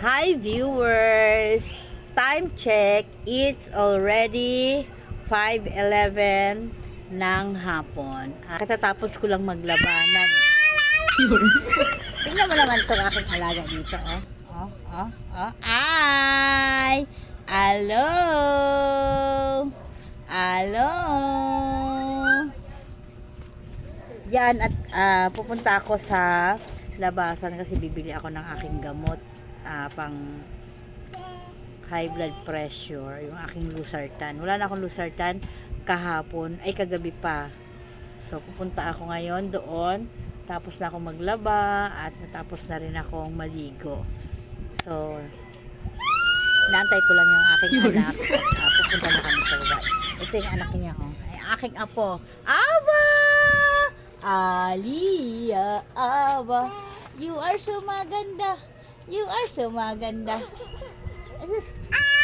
Hi viewers! Time check, it's already 5.11 ng hapon. Ah, Katatapos ko lang maglabanan. Tingnan mo naman itong aking alaga dito, oh. Oh, oh, oh. Ay! Hello! Hello! Yan at ah, pupunta ako sa labasan kasi bibili ako ng aking gamot ah, pang high blood pressure, yung aking losartan. Wala na akong losartan kahapon, ay kagabi pa. So pupunta ako ngayon doon, tapos na ako maglaba at natapos na rin akong maligo. So naantay ko lang yung aking anak. Ah, pupunta na kami sa baba. Ito yung anak niya, oh. Ay, aking apo. Aba! Aliyah, Aba. You are so maganda. You are so maganda. Asus. Ah.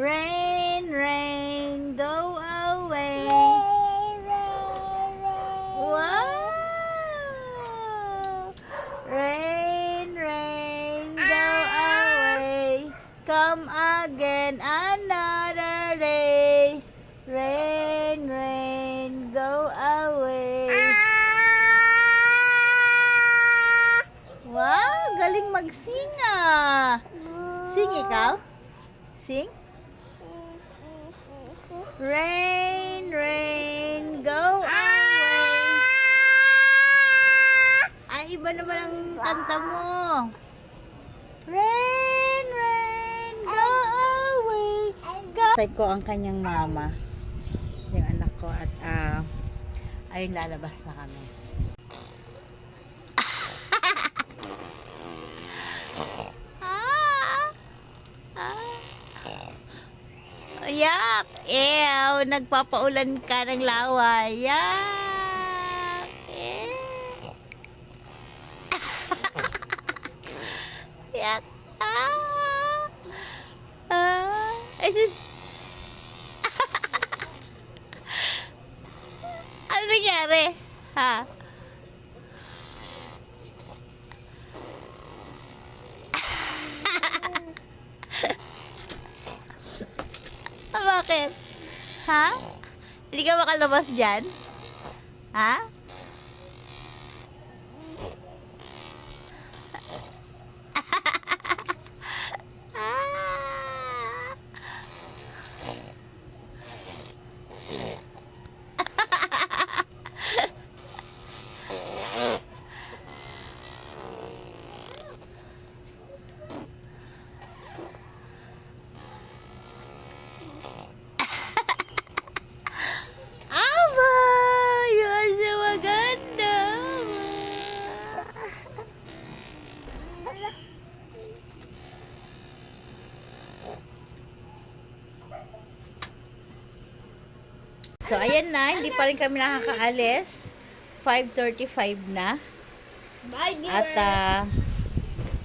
Rain, rain, go away. Wow! Rain, rain, go away. Come again another day. Rain, rain, go away. Wow, galing mag-sing ah. Sing ikaw? Sing? Rain, rain, go away. Ay, iba naman ang kanta mo. Say ko ang kanyang mama. Yung anak ko at ah ayun lalabas na kami. Yak! Ew! Nagpapaulan ka ng lawa. Yak! Ew! Yak! Ah! Ah! Ay, sis- ano nangyari? Ha? Bakit? Ha? Hindi ka makalabas dyan? Ha? Ah! Aba! You are so maganda! So, ayan na. Hindi pa rin kami nakakaalis. 5.35 na. Bye, At, ah,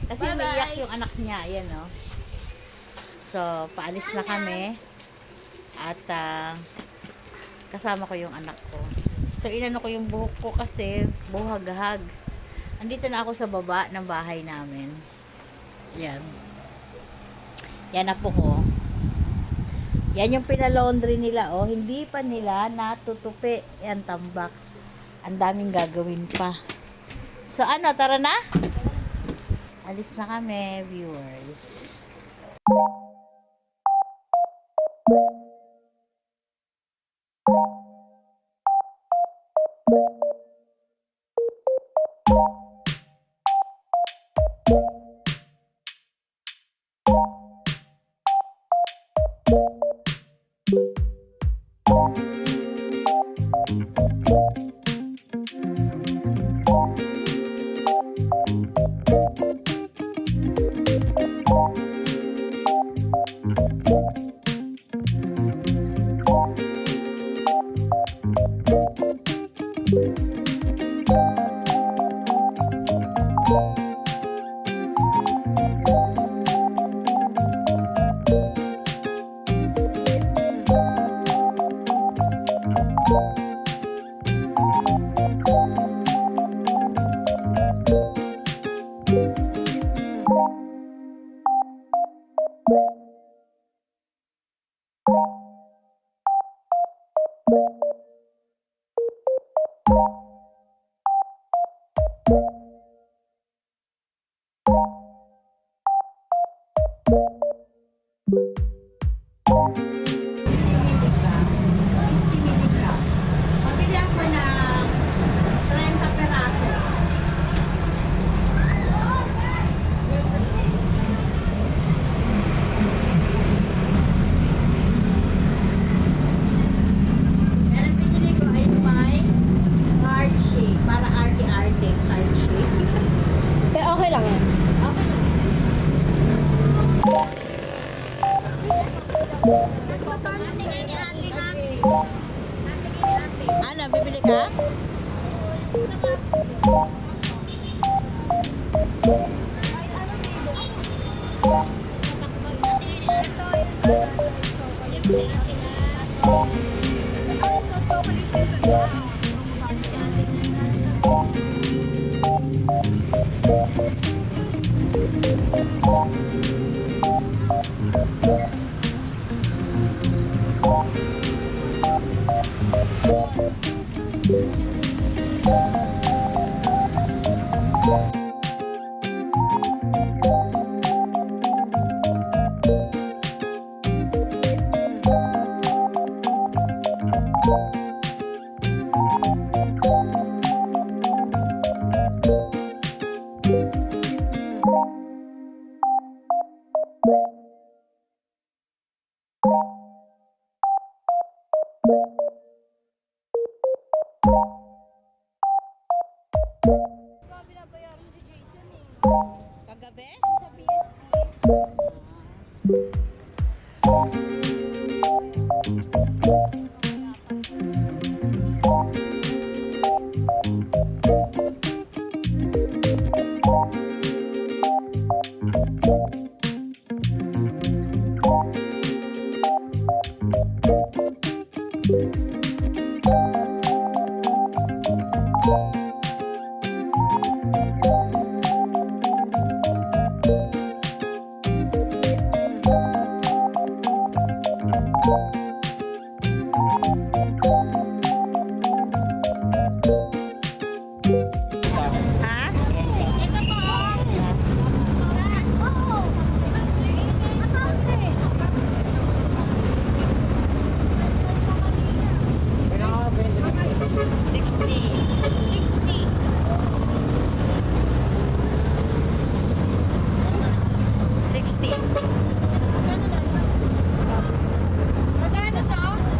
kasi Bye-bye. yung anak niya. Ayan, no? So, paalis na kami. At, ah, kasama ko yung anak ko. So, inano ko yung buhok ko kasi buhag-hag. Andito na ako sa baba ng bahay namin. Yan. Yan na po ko. Yan yung pinalaundry nila, oh. Hindi pa nila natutupi. Yan, tambak. Ang daming gagawin pa. So, ano, tara na? Alis na kami, viewers. Bye.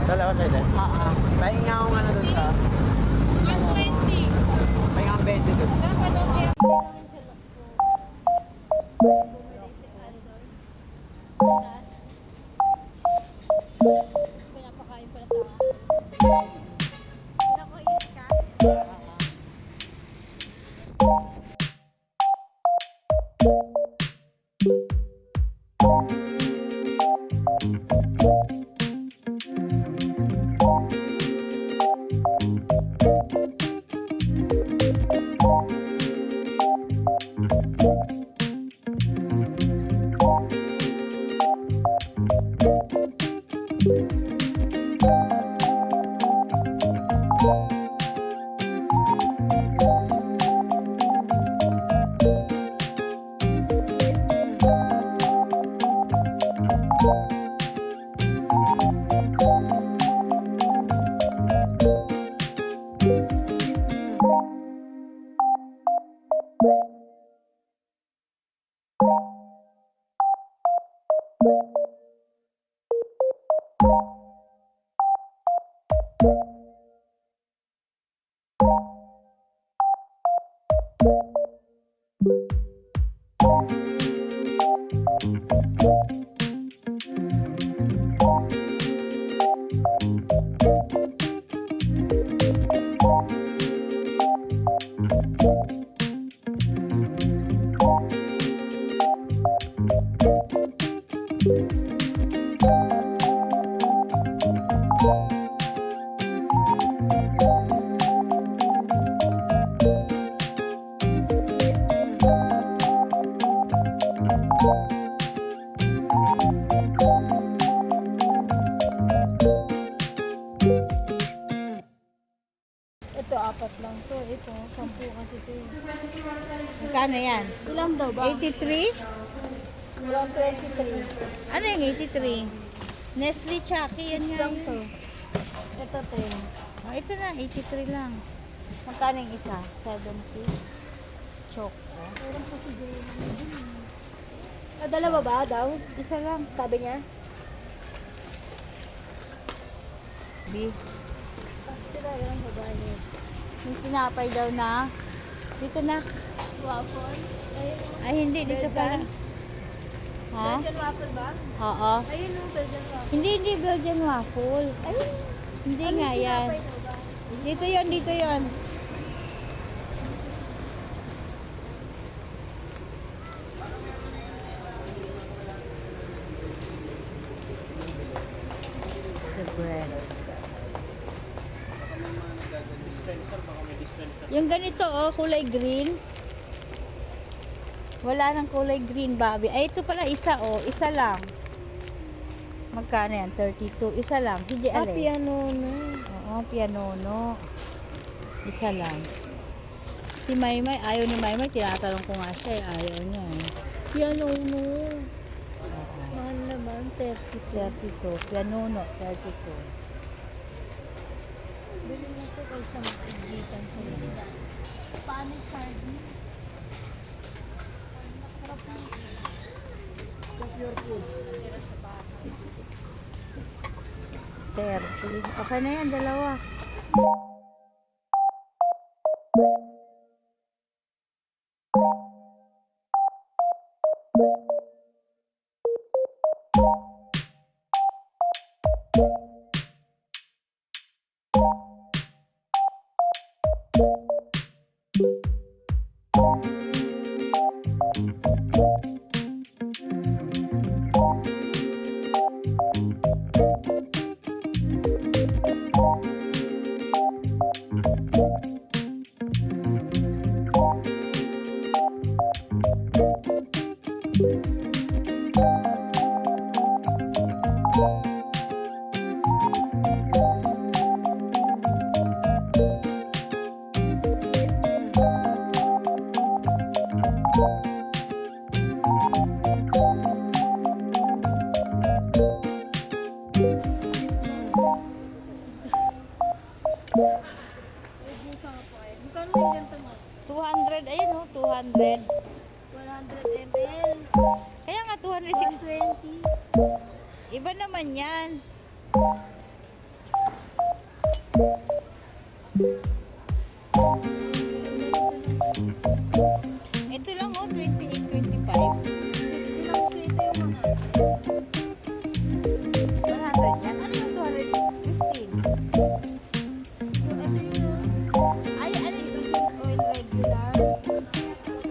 Dalawa sa ito. Oo. Pahinga ako nga na dun sa... 120. Pahinga ang 20 dun. Saan pa daw kaya? Pinapakain Magkano yan? Ilan daw ba? 83? 123. Ano yung 83? Nestle Chucky, yan Six nga lang to. yun. Ito, 10. Oh, ito na, 83 lang. Magkano yung isa? 70? Choco. Meron pa si Jay. Ah, dalawa ba daw? Isa lang. Sabi niya? Beef. Sila, ganun babae. Yung sinapay daw na. Dito na. Waffle? Ay, hindi. Dito pala. Ha? Belgian waffle ba? Oo. Ayun yung Belgian waffle. Hindi, hindi Belgian waffle. Ayun. Hindi nga yan. Dito yon dito yon. Sa bread. Yung ganito oh, kulay green. Wala nang kulay green, Bobby. Ay, ito pala isa oh, isa lang. Magkano yan? 32. Isa lang. Hindi Ah, alin. piano no. Oo, pianono. Isa lang. Si Maymay, ayaw ni Maymay, tinatanong ko nga siya, eh, ayaw niya. eh. Piano no. Oo. Mahal naman, 30. 32, pianono, 32. Bili mo ko kay sa magigitan sa mga. Spanish sardines. Masarap na. Just your food. 30. Okay na yan, dalawa. Ubusan 100 ml. Kaya nga, 260. 120. Iba naman yan. Ito lang oh, 28, 25.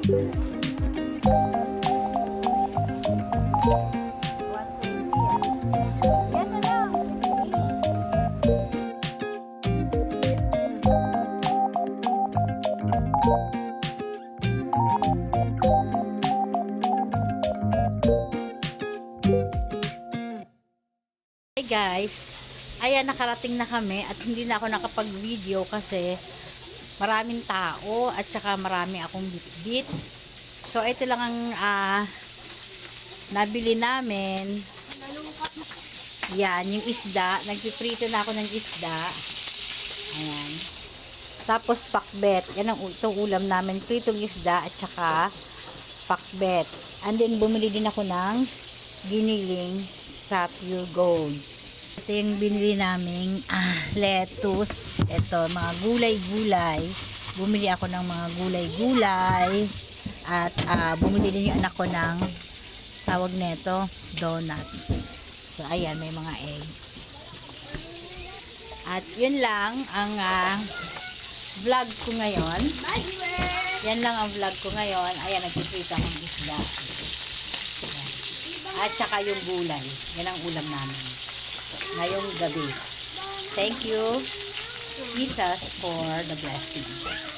50 lang nakarating na kami at hindi na ako nakapag-video kasi maraming tao at saka marami akong bitbit. So ito lang ang ah, nabili namin. Yan, yung isda. Nagpiprito na ako ng isda. Ayan. Tapos pakbet. Yan ang itong ulam namin. Pritong isda at saka pakbet. And then bumili din ako ng giniling sa Pure Gold. Ito yung binili naming ah, lettuce. Ito, mga gulay-gulay. Bumili ako ng mga gulay-gulay. At ah, bumili din yung anak ko ng tawag neto, donut. So, ayan, may mga egg. At yun lang ang ah, vlog ko ngayon. Yan lang ang vlog ko ngayon. Ayan, nagpiprito akong isda. At saka yung gulay. Yan ang ulam namin. Ngayong gabi. Thank you, Jesus, for the blessing.